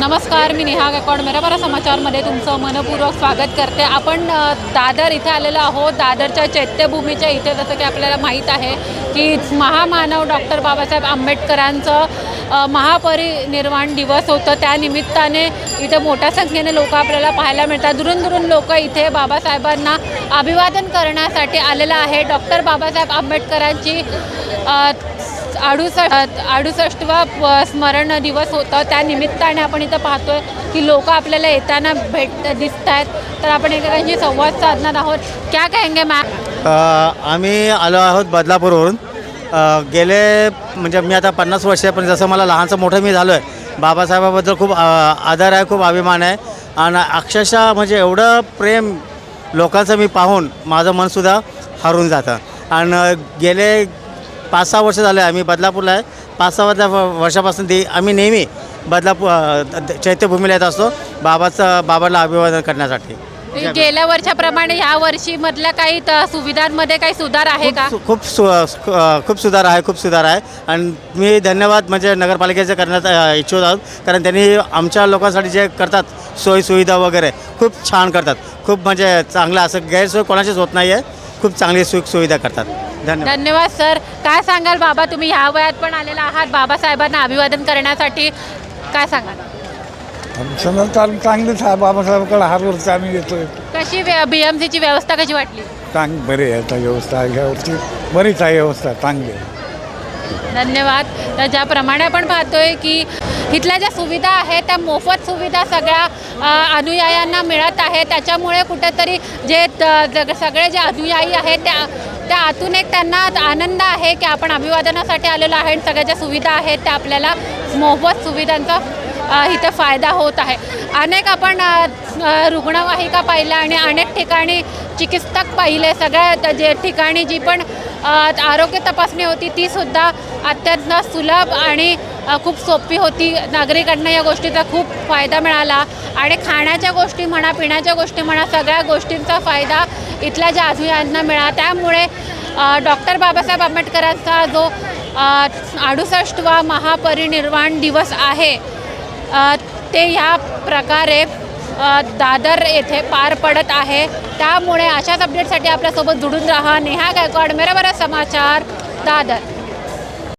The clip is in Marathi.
नमस्कार मी नेहा गायकवाड. मेराबरा समाचारमध्ये तुमचं मनपूर्वक स्वागत करते. आपण दादर इथे आलेलो आहोत. दादरच्या चैत्यभूमीच्या इथे जसं की आपल्याला माहीत आहे की महामानव डॉक्टर बाबासाहेब आंबेडकरांचं महापरिनिर्वाण दिवस होतं. त्यानिमित्ताने इथे मोठ्या संख्येने लोक आपल्याला पाहायला मिळतात. दुरून दुरून लोक इथे बाबासाहेबांना अभिवादन करण्यासाठी आलेलं आहे. डॉक्टर बाबासाहेब आंबेडकरांची अडुसष्ट अडुसष्टवा स्मरण दिवस होतं. त्या निमित्ताने आपण इथं पाहतोय की लोक आपल्याला येताना भेट दिसत आहेत तर आपण एकमेकांशी संवाद साधणार आहोत. क्या कहेंगे मॅम आम्ही आलो आहोत बदलापूरवरून. गेले म्हणजे मी आता पन्नास वर्ष आहे पण जसं मला लहानचं मोठं मी झालो आहे बाबासाहेबाबद्दल खूप आदर आहे खूप अभिमान आहे. आणि अक्षरशः म्हणजे एवढं प्रेम लोकांचं मी पाहून माझं मनसुद्धा हरून जातं. आणि गेले पाच सहा वर्ष झाले आम्ही बदलापूरला आहे. पाच सहा वर्षा- वर्षापासून ते आम्ही नेहमी बदलापूर चैत्यभूमीला येत असतो बाबाचं बाबाला अभिवादन करण्यासाठी. गेल्या वर्षाप्रमाणे ह्या वर्षी मधल्या काही सुविधांमध्ये काही सुधार आहे का? खूप खूप सु खूप सुधार आहे खूप सुधार आहे. आणि मी धन्यवाद म्हणजे नगरपालिकेचे करण्यात इच्छुक आहोत. कारण त्यांनी आमच्या लोकांसाठी जे करतात सोयी सुविधा वगैरे खूप छान करतात. खूप म्हणजे चांगलं असं गैरसोय कोणाचीच होत नाही आहे खूप चांगली सुख सुविधा करतात. धन्यवाद. धन्यवाद सर. काय सांगाल बाबा तुम्ही? ह्या वयात पण आलेला आहात. बाबासाहेबांना अभिवादन करण्यासाठी काय सांगाल? आमचं चालू चांगलीच आहे. बाबासाहेबाकडे हर वर्षी आम्ही येतोय. कशी बी एम सीची व्यवस्था कशी वाटली? चांग बरी आहे. आता व्यवस्था ह्या वर्षी बरीच आहे व्यवस्था. चांगली आहे. धन्यवाद. तर ज्याप्रमाणे आपण पाहतोय की इथल्या ज्या सुविधा आहेत त्या मोफत सुविधा सगळ्या अ, अनुयायांना मिळत आहे त्याच्यामुळे कुठेतरी जे त- जग- सगळे जे अनुयायी आहेत त्या त्या आतून एक त्यांना आनंद आहे की आपण अभिवादनासाठी आलेलो आहे आणि सगळ्या ज्या सुविधा आहेत त्या आपल्याला मोफत सुविधांचा इथं फायदा होत आहे. अनेक आपण रुग्णवाहिका पाहिल्या आणि अनेक ठिकाणी चिकित्सक पाहिले. सगळ्या जे ठिकाणी जी पण आरोग्य तपासणी होती ती सुद्धा अत्यंत सुलभ आणि खूप सोपी होती. नागरिकांना या गोष्टीचा खूप फायदा मिळाला. आणि खाण्याच्या गोष्टी म्हणा पिण्याच्या गोष्टी म्हणा सगळ्या गोष्टींचा फायदा इथल्या ज्या मिळाला. त्यामुळे डॉक्टर बाबासाहेब आंबेडकरांचा जो अडुसष्टवा महापरिनिर्वाण दिवस आहे ते ह्या प्रकारे दादर येथे पार पडत आहे. त्यामुळे अशाच अपडेटसाठी आपल्यासोबत जुडून राहा. नेहा गायकवाड मेरा बरा समाचार दादर.